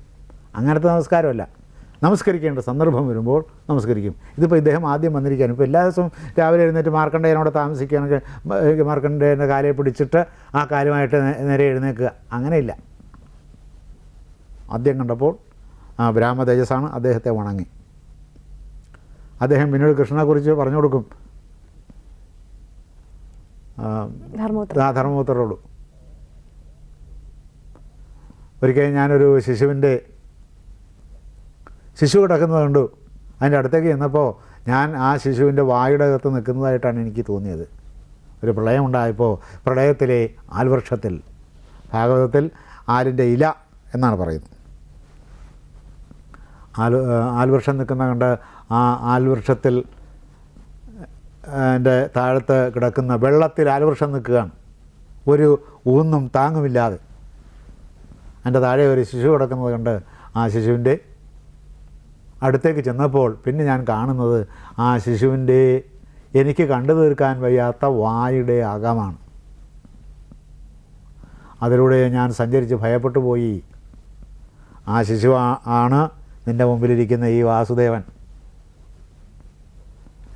അങ്ങനത്തെ നമസ്കാരമല്ല. നമസ്കരിക്കേണ്ട സന്ദർഭം വരുമ്പോൾ നമസ്കരിക്കും. ഇതിപ്പോൾ ഇദ്ദേഹം ആദ്യം വന്നിരിക്കുകയാണ്. ഇപ്പോൾ എല്ലാ ദിവസവും രാവിലെ എഴുന്നേറ്റ് മാർക്കണ്ഡേയനോട് താമസിക്കുകയാണെങ്കിൽ മാർക്കണ്ഡേയന്റെ കാലെ പിടിച്ചിട്ട് ആ കാലുമായിട്ട് നേരെ എഴുന്നേക്കുക അങ്ങനെയില്ല. ആദ്യം കണ്ടപ്പോൾ ആ ബ്രാഹ്മ തേജസ്സാണ്. അദ്ദേഹത്തെ വണങ്ങി. അദ്ദേഹം പിന്നീട് കൃഷ്ണനെക്കുറിച്ച് പറഞ്ഞു കൊടുക്കും. ഒരിക്കലും ധർമ്മപുത്രരോട് ഒരിക്കൽ ഞാനൊരു ശിശുവിന്റെ ശിശു കിടക്കുന്നത് കണ്ടു. അതിന്റെ അടുത്തേക്ക് ചെന്നപ്പോൾ ഞാൻ ആ ശിശുവിന്റെ വായുടെ അകത്ത് നിൽക്കുന്നതായിട്ടാണ് എനിക്ക് തോന്നിയത്. ഒരു പ്രളയം ഉണ്ടായപ്പോൾ പ്രളയത്തിലെ ആൽവൃക്ഷത്തിൽ ഭാഗവതത്തിൽ ആലിന്റെ ഇല എന്നാണ് പറയുന്നത്. ആൽ ആൽവൃക്ഷം നിൽക്കുന്ന കണ്ട് ആ ആൽവൃക്ഷത്തിൽ എന്റെ താഴത്ത് കിടക്കുന്ന വെള്ളത്തിൽ ആൽവൃക്ഷം നിൽക്കുകയാണ്. ഒരു ഊന്നും താങ്ങുമില്ലാതെ. എന്റെ താഴെ ഒരു ശിശു കിടക്കുന്നത് കണ്ട് ആ ശിശുവിന്റെ അടുത്തേക്ക് ചെന്നപ്പോൾ പിന്നെ ഞാൻ കാണുന്നത് ആ ശിശുവിന്റെ എനിക്ക് കണ്ടു തീർക്കാൻ വയ്യാത്ത വായുടെ അകമാണ്. അതിലൂടെ ഞാൻ സഞ്ചരിച്ച് ഭയപ്പെട്ടു പോയി. ആ ശിശു ആണ് നിന്റെ മുമ്പിലിരിക്കുന്ന ഈ വാസുദേവൻ.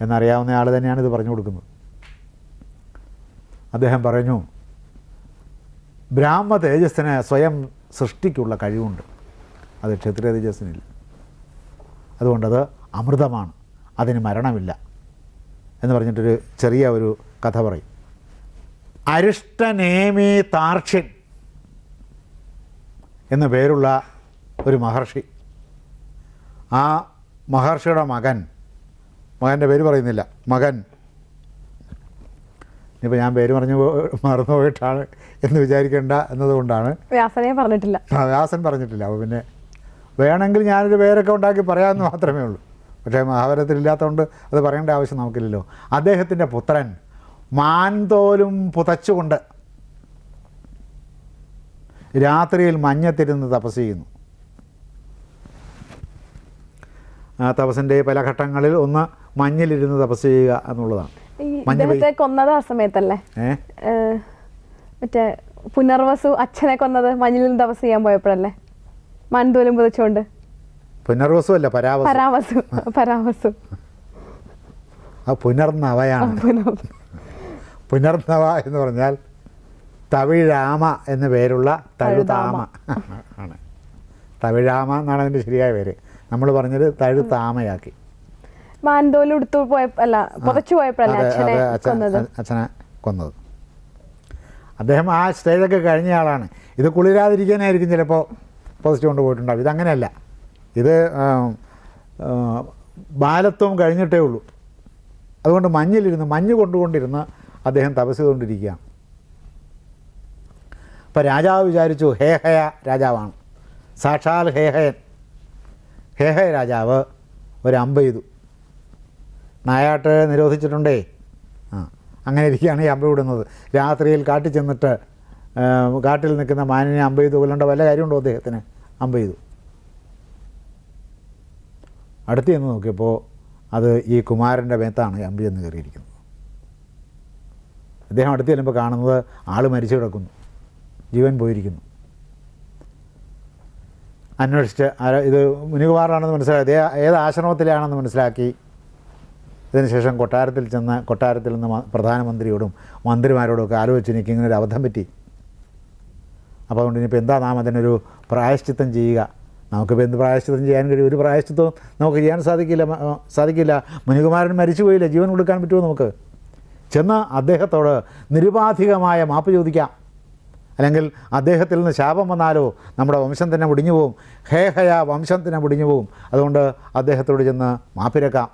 എന്നറിയാവുന്ന ആൾ തന്നെയാണ് ഇത് പറഞ്ഞു കൊടുക്കുന്നത്. അദ്ദേഹം പറഞ്ഞു ബ്രാഹ്മ തേജസ്സിന് സ്വയം സൃഷ്ടിക്കുള്ള കഴിവുണ്ട്. അത് ക്ഷത്രിയ തേജസ്സിനില്ല. അതുകൊണ്ടത് അമൃതമാണ്. അതിന് മരണമില്ല. എന്ന് പറഞ്ഞിട്ടൊരു ചെറിയ ഒരു കഥ പറയും. അരിഷ്ടനേമി താർക്ഷ്യൻ എന്നു പേരുള്ള ഒരു മഹർഷി. ആ മഹർഷിയുടെ മകൻ മകന്റെ പേര് പറയുന്നില്ല മകൻ. ഇനിയിപ്പോൾ ഞാൻ പേര് പറഞ്ഞു മറന്നുപോയിട്ടാണ് എന്ന് വിചാരിക്കേണ്ട എന്നതുകൊണ്ടാണ് വ്യാസനെ പറഞ്ഞിട്ടില്ല. ആ, വ്യാസൻ പറഞ്ഞിട്ടില്ല. അപ്പോൾ പിന്നെ വേണമെങ്കിൽ ഞാനൊരു പേരൊക്കെ ഉണ്ടാക്കി പറയാമെന്ന് മാത്രമേ ഉള്ളൂ. പക്ഷേ മഹാഭാരതത്തിൽ ഇല്ലാത്തതുകൊണ്ട് അത് പറയേണ്ട ആവശ്യം നമുക്കില്ലല്ലോ. അദ്ദേഹത്തിന്റെ പുത്രൻ മാൻതോലും പുതച്ചുകൊണ്ട് രാത്രിയിൽ മഞ്ഞത്തിരുന്ന് തപസ് ചെയ്യുന്നു. ആ തപസ്സിന്റെ പല ഘട്ടങ്ങളിൽ ഒന്ന് മഞ്ഞിലിരുന്ന് തപസ് ചെയ്യുക എന്നുള്ളതാണ്. കൊന്നത് ആ സമയത്തല്ലേ? മറ്റേ പുനർവസു അച്ഛനെ കൊന്നത് മഞ്ഞിൽ നിന്ന് തപസ് ചെയ്യാൻ പോയപ്പോഴല്ലേ? മൻതോലും പുതച്ചുകൊണ്ട്. പുനർവസുമല്ല പരാവസു പരാവസു പരാവസു ആ പുനർനവയാണ്. പുനർ പുനർനവ എന്ന് പറഞ്ഞാൽ തവിഴാമ എന്ന പേരുള്ള തഴുതാമ. ആണ്. തവിഴാമ എന്നാണ് അതിന്റെ ശരിയായ പേര്. നമ്മൾ പറഞ്ഞത് തഴുതാമയാക്കി. മാൻതോലും ഉടുത്തു പോയ അല്ല പുതച്ചു പോയപ്പോഴല്ലേ അച്ഛനെ അച്ഛനെ കൊന്നത്. അദ്ദേഹം ആ സ്റ്റേജൊക്കെ കഴിഞ്ഞ ആളാണ്. ഇത് കുളിരാതിരിക്കാനായിരിക്കും ചിലപ്പോൾ പോസ്റ്റ് കൊണ്ട് പോയിട്ടുണ്ടാവും. ഇതങ്ങനെയല്ല. ഇത് ബാലത്വം കഴിഞ്ഞിട്ടേ ഉള്ളൂ. അതുകൊണ്ട് മഞ്ഞിലിരുന്ന് മഞ്ഞ് കൊണ്ടുകൊണ്ടിരുന്ന് അദ്ദേഹം തപസ് ചെയ്തുകൊണ്ടിരിക്കുകയാണ്. അപ്പോൾ രാജാവ് വിചാരിച്ചു ഹേഹയ രാജാവാണ്. സാക്ഷാൽ ഹേഹയൻ ഹേഹയ രാജാവ് ഒരു അമ്പ ചെയ്തു. നായാട്ട് നിരോധിച്ചിട്ടുണ്ടേ? ആ അങ്ങനെ ഇരിക്കുകയാണ് ഈ അമ്പ വിടുന്നത് രാത്രിയിൽ കാട്ടിൽ ചെന്നിട്ട് കാട്ടിൽ നിൽക്കുന്ന മാനിനെ അമ്പ ചെയ്ത് കൊല്ലേണ്ട വല്ല കാര്യമുണ്ടോ അദ്ദേഹത്തിന്? അമ്പ ചെയ്തു. അടുത്ത് ചെന്ന് നോക്കിയപ്പോൾ അത് ഈ കുമാരന്റെ മേത്താണ് അമ്പി ചെന്ന് കയറിയിരിക്കുന്നത്. അദ്ദേഹം അടുത്ത് ചെല്ലുമ്പോൾ കാണുന്നത് ആൾ മരിച്ചു കിടക്കുന്നു. ജീവൻ പോയിരിക്കുന്നു. അന്വേഷിച്ച് ഇത് മുനികുമാറാണെന്ന് മനസ്സിലാക്കി ഏത് ആശ്രമത്തിലാണെന്ന് മനസ്സിലാക്കി. ഇതിനുശേഷം കൊട്ടാരത്തിൽ ചെന്ന് കൊട്ടാരത്തിൽ നിന്ന് പ്രധാനമന്ത്രിയോടും മന്ത്രിമാരോടും ഒക്കെ ആലോചിച്ച് എനിക്ക് ഇങ്ങനെ ഒരു അബദ്ധം പറ്റി. അപ്പോൾ അതുകൊണ്ട് ഇനിയിപ്പോൾ എന്താ നാം അതിനൊരു പ്രായശ്ചിത്തം ചെയ്യുക? നമുക്കിപ്പോൾ എന്ത് പ്രായശ്ചിത്തം ചെയ്യാൻ കഴിയും? ഒരു പ്രായശ്ചിത്തവും നമുക്ക് ചെയ്യാൻ സാധിക്കില്ല സാധിക്കില്ല. മുനികുമാരൻ മരിച്ചു പോയില്ല? ജീവൻ കൊടുക്കാൻ പറ്റുമോ നമുക്ക്? ചെന്ന് അദ്ദേഹത്തോട് നിരുപാധികമായ മാപ്പ് ചോദിക്കാം. അല്ലെങ്കിൽ അദ്ദേഹത്തിൽ നിന്ന് ശാപം വന്നാലോ? നമ്മുടെ വംശം തന്നെ മുടിഞ്ഞു പോവും. ഹേ ഹയ വംശം തന്നെ മുടിഞ്ഞു പോവും. അതുകൊണ്ട് അദ്ദേഹത്തോട് ചെന്ന് മാപ്പിരക്കാം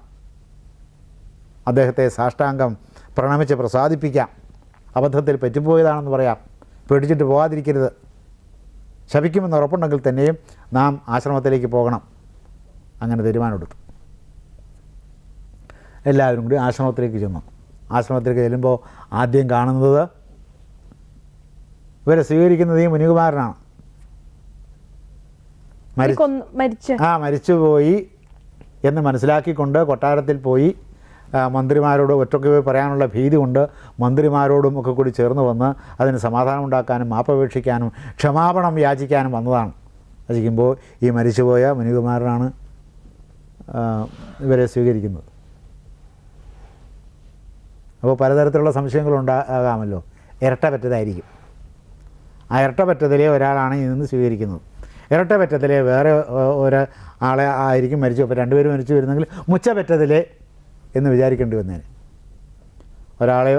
അദ്ദേഹത്തെ സാഷ്ടാംഗം പ്രണമിച്ച് പ്രസാദിപ്പിക്കാം. അബദ്ധത്തിൽ പറ്റിപ്പോയതാണെന്ന് പറയാം. പേടിച്ചിട്ട് പോകാതിരിക്കരുത്. ശപിക്കുമെന്ന് ഉറപ്പുണ്ടെങ്കിൽ തന്നെയും നാം ആശ്രമത്തിലേക്ക് പോകണം. അങ്ങനെ തീരുമാനമെടുത്തു. എല്ലാവരും കൂടി ആശ്രമത്തിലേക്ക് ചെന്നു. ആശ്രമത്തിലേക്ക് ചെല്ലുമ്പോൾ ആദ്യം കാണുന്നത് ഇവരെ സ്വീകരിക്കുന്നത് ഈ മുനികുമാരനാണ്. മരിച്ചു മരി ആ മരിച്ചുപോയി എന്ന് മനസ്സിലാക്കിക്കൊണ്ട് കൊട്ടാരത്തിൽ പോയി. മന്ത്രിമാരോട് ഒറ്റയ്ക്ക് പോയി പറയാനുള്ള ഭീതി കൊണ്ട് മന്ത്രിമാരോടും ഒക്കെ കൂടി ചേർന്ന് വന്ന് അതിന് സമാധാനം ഉണ്ടാക്കാനും മാപ്പപേക്ഷിക്കാനും ക്ഷമാപണം യാചിക്കാനും വന്നതാണ്. യാചിക്കുമ്പോൾ ഈ മരിച്ചുപോയ മുനികുമാരനാണ് ഇവരെ സ്വീകരിക്കുന്നത്. അപ്പോൾ പലതരത്തിലുള്ള സംശയങ്ങളുണ്ടാകാമല്ലോ ഇരട്ട പറ്റതായിരിക്കും. ആ ഇരട്ട പറ്റത്തിലെ ഒരാളാണ് നിന്ന് സ്വീകരിക്കുന്നത്. ഇരട്ട പറ്റത്തിലെ വേറെ ഒരു ആളെ ആയിരിക്കും മരിച്ചു. അപ്പോൾ രണ്ടുപേരും മരിച്ചു വരുന്നെങ്കിൽ മുച്ച പറ്റത്തിലെ എന്ന് വിചാരിക്കേണ്ടി വന്നേനെ. ഒരാളെ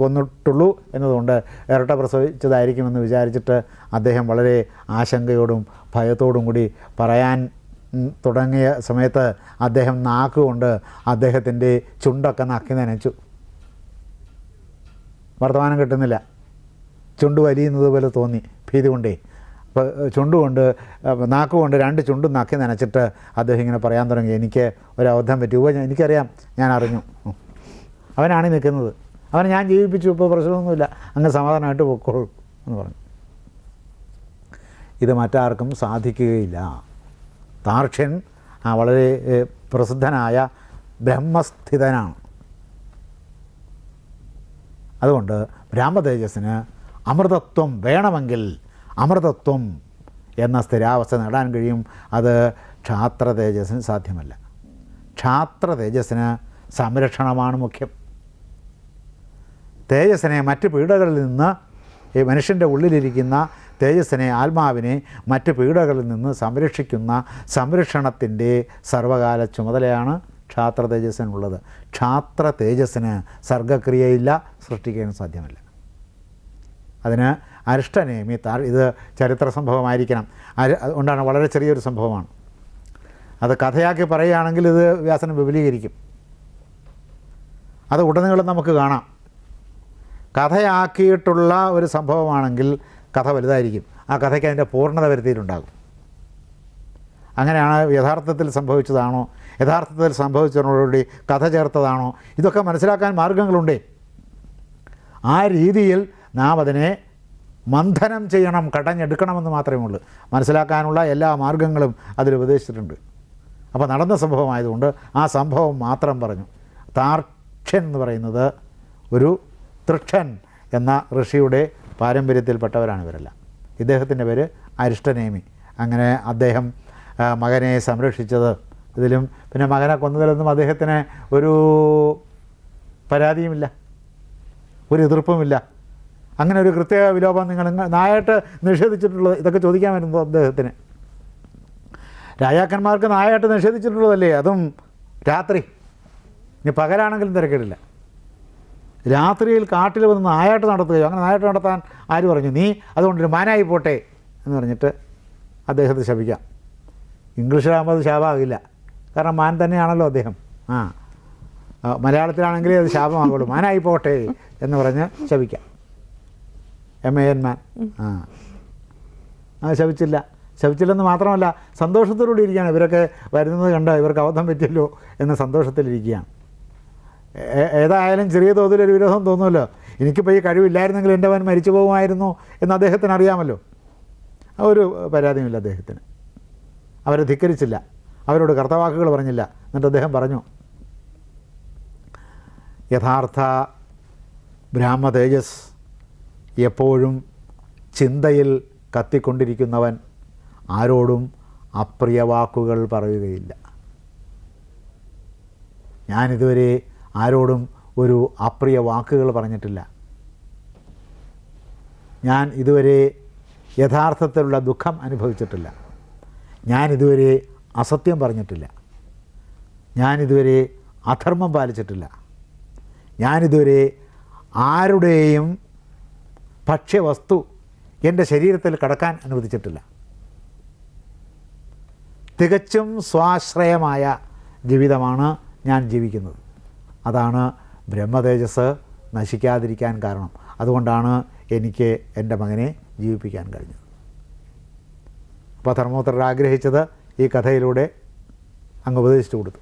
കൊന്നിട്ടുള്ളൂ എന്നതുകൊണ്ട് ഇരട്ട പ്രസവിച്ചതായിരിക്കുമെന്ന് വിചാരിച്ചിട്ട് അദ്ദേഹം വളരെ ആശങ്കയോടും ഭയത്തോടും കൂടി പറയാൻ തുടങ്ങിയ സമയത്ത് അദ്ദേഹം നാക്കുകൊണ്ട് അദ്ദേഹത്തിന്റെ ചുണ്ടൊക്കെ നക്കി നനച്ചു. വർത്തമാനം കിട്ടുന്നില്ല. ചുണ്ട് വലിയുന്നത് പോലെ തോന്നി. ഭീതി കൊണ്ടേ ചുണ്ടുകൊണ്ട് നാക്കുകൊണ്ട് രണ്ട് ചുണ്ടും നാക്കി നനച്ചിട്ട് അദ്ദേഹം ഇങ്ങനെ പറയാൻ തുടങ്ങി. എനിക്ക് ഒരു അബദ്ധം പറ്റി ഞാൻ- എനിക്കറിയാം ഞാൻ അറിഞ്ഞു. അവനാണ് നിൽക്കുന്നത്. അവനെ ഞാൻ ജീവിപ്പിച്ചു ഇപ്പോൾ പ്രശ്നമൊന്നുമില്ല. അങ്ങ് സമാധാനമായിട്ട് പൊക്കോളൂ എന്ന് പറഞ്ഞു. ഇത് മറ്റാർക്കും സാധിക്കുകയില്ല. താർക്ഷ്യൻ വളരെ പ്രസിദ്ധനായ ബ്രഹ്മസ്ഥിതനാണ്. അതുകൊണ്ട് രാമതേജസ്സിന് അമൃതത്വം വേണമെങ്കിൽ അമൃതത്വം എന്ന സ്ഥിരാവസ്ഥ നേടാൻ കഴിയും. അത് ക്ഷാത്ര തേജസ്സിന് സാധ്യമല്ല. ക്ഷാത്ര തേജസ്സിന് സംരക്ഷണമാണ് മുഖ്യം. തേജസ്സിനെ മറ്റ് പീഡകളിൽ നിന്ന് ഈ മനുഷ്യന്റെ ഉള്ളിലിരിക്കുന്ന തേജസ്സിനെ ആത്മാവിനെ മറ്റ് പീഡകളിൽ നിന്ന് സംരക്ഷിക്കുന്ന സംരക്ഷണത്തിന്റെ സർവകാല ചുമതലയാണ് ക്ഷാത്ര തേജസ്സിനുള്ളത്. ക്ഷാത്ര തേജസ്സിന് സർഗക്രിയയില്ല സൃഷ്ടിക്കാൻ സാധ്യമല്ല. അതിന് അരിഷ്ടനേമി താ ഇത് ചരിത്ര സംഭവമായിരിക്കണം. അതുകൊണ്ടാണ് വളരെ ചെറിയൊരു സംഭവമാണ്. അത് കഥയാക്കി പറയുകയാണെങ്കിൽ ഇത് വ്യാസനം വിപുലീകരിക്കും. അത് ഉടനീളം നമുക്ക് കാണാം. കഥയാക്കിയിട്ടുള്ള ഒരു സംഭവമാണെങ്കിൽ കഥ വലുതായിരിക്കും. ആ കഥയ്ക്ക് അതിന്റെ പൂർണത വരുത്തിയിട്ടുണ്ടാകും. അങ്ങനെയാണ് യഥാർത്ഥത്തിൽ സംഭവിച്ചതാണോ? യഥാർത്ഥത്തിൽ സംഭവിച്ചതിനോടുകൂടി കഥ ചേർത്തതാണോ? ഇതൊക്കെ മനസ്സിലാക്കാൻ മാർഗങ്ങളുണ്ടേ. ആ രീതിയിൽ നാം അതിനെ മന്ഥനം ചെയ്യണം കടഞ്ഞെടുക്കണമെന്ന് മാത്രമേ ഉള്ളൂ. മനസ്സിലാക്കാനുള്ള എല്ലാ മാർഗങ്ങളും അതിൽ ഉപദേശിച്ചിട്ടുണ്ട്. അപ്പോൾ നടന്ന സംഭവമായതുകൊണ്ട് ആ സംഭവം മാത്രം പറഞ്ഞു. താർക്ഷൻ എന്ന് പറയുന്നത് ഒരു തൃക്ഷൻ എന്ന ഋഷിയുടെ പാരമ്പര്യത്തിൽപ്പെട്ടവരാണ് ഇവരെല്ലാം. ഇദ്ദേഹത്തിന്റെ പേര് അരിഷ്ടനേമി. അങ്ങനെ അദ്ദേഹം മകനെ സംരക്ഷിച്ചത്. ഇതിലും പിന്നെ മകനെ കൊന്നതിലൊന്നും അദ്ദേഹത്തിന് ഒരു പരാതിയുമില്ല. ഒരു എതിർപ്പുമില്ല. അങ്ങനെ ഒരു കൃത്യ വിലോപം നിങ്ങൾ നായായിട്ട് നിഷേധിച്ചിട്ടുള്ളത് ഇതൊക്കെ ചോദിക്കാൻ വരുമ്പോൾ അദ്ദേഹത്തിന്. രാജാക്കന്മാർക്ക് നായായിട്ട് നിഷേധിച്ചിട്ടുള്ളതല്ലേ? അതും രാത്രി. ഇനി പകലാണെങ്കിലും തിരക്കേടില്ല. രാത്രിയിൽ കാട്ടിൽ വന്ന് നായാട്ട് നടത്തുകയോ അങ്ങനെ നായാട്ട് നടത്താൻ ആര് പറഞ്ഞു? നീ അതുകൊണ്ടൊരു മാനായി പോട്ടെ എന്ന് പറഞ്ഞിട്ട് അദ്ദേഹത്തെ ശപിക്കാം. ഇംഗ്ലീഷിലാകുമ്പോൾ അത് ശാപമാകില്ല. കാരണം മാൻ തന്നെയാണല്ലോ അദ്ദേഹം. ആ, മലയാളത്തിലാണെങ്കിലേ അത് ശാപമാകുള്ളൂ. മാനായി പോട്ടെ എന്ന് പറഞ്ഞ് ശപിക്കാം. എം എ എൻ മാൻ ആ. ആ ശപിച്ചില്ല ശപിച്ചില്ലെന്ന് മാത്രമല്ല സന്തോഷത്തോടുകൂടി ഇരിക്കുകയാണ്. ഇവരൊക്കെ വരുന്നത് കണ്ട? ഇവർക്ക് അബദ്ധം പറ്റിയല്ലോ എന്ന സന്തോഷത്തിലിരിക്കുകയാണ്. ഏതായാലും ചെറിയ തോതിലൊരു വിരോധം തോന്നുമല്ലോ. എനിക്കിപ്പോൾ ഈ കഴിവില്ലായിരുന്നെങ്കിൽ എന്റെ അവൻ മരിച്ചു പോകുമായിരുന്നു എന്ന് അദ്ദേഹത്തിന് അറിയാമല്ലോ. ആ ഒരു പരാതിയുമില്ല അദ്ദേഹത്തിന്. അവരെ ധിക്കരിച്ചില്ല. അവരോട് കർത്തവാക്കുകൾ പറഞ്ഞില്ല. എന്നിട്ട് അദ്ദേഹം പറഞ്ഞു യഥാർത്ഥ ബ്രാഹ്മ തേജസ് എപ്പോഴും ചിന്തയിൽ കത്തിക്കൊണ്ടിരിക്കുന്നവൻ ആരോടും അപ്രിയ വാക്കുകൾ പറയുകയില്ല. ഞാനിതുവരെ ആരോടും ഒരു അപ്രിയ വാക്കുകൾ പറഞ്ഞിട്ടില്ല. ഞാൻ ഇതുവരെ യഥാർത്ഥത്തിലുള്ള ദുഃഖം അനുഭവിച്ചിട്ടില്ല. ഞാൻ ഇതുവരെ അസത്യം പറഞ്ഞിട്ടില്ല. ഞാനിതുവരെ അധർമ്മം പാലിച്ചിട്ടില്ല. ഞാനിതുവരെ ആരുടെയും ഭക്ഷ്യവസ്തു എന്റെ ശരീരത്തിൽ കടക്കാൻ അനുവദിച്ചിട്ടില്ല. തികച്ചും സ്വാശ്രയമായ ജീവിതമാണ് ഞാൻ ജീവിക്കുന്നത്. അതാണ് ബ്രഹ്മതേജസ് നശിക്കാതിരിക്കാൻ കാരണം. അതുകൊണ്ടാണ് എനിക്ക് എന്റെ മകനെ ജീവിപ്പിക്കാൻ കഴിഞ്ഞത്. അപ്പോൾ ധർമ്മപുത്രർ ആഗ്രഹിച്ചത് ഈ കഥയിലൂടെ അങ്ങ് ഉപദേശിച്ചു കൊടുത്തു.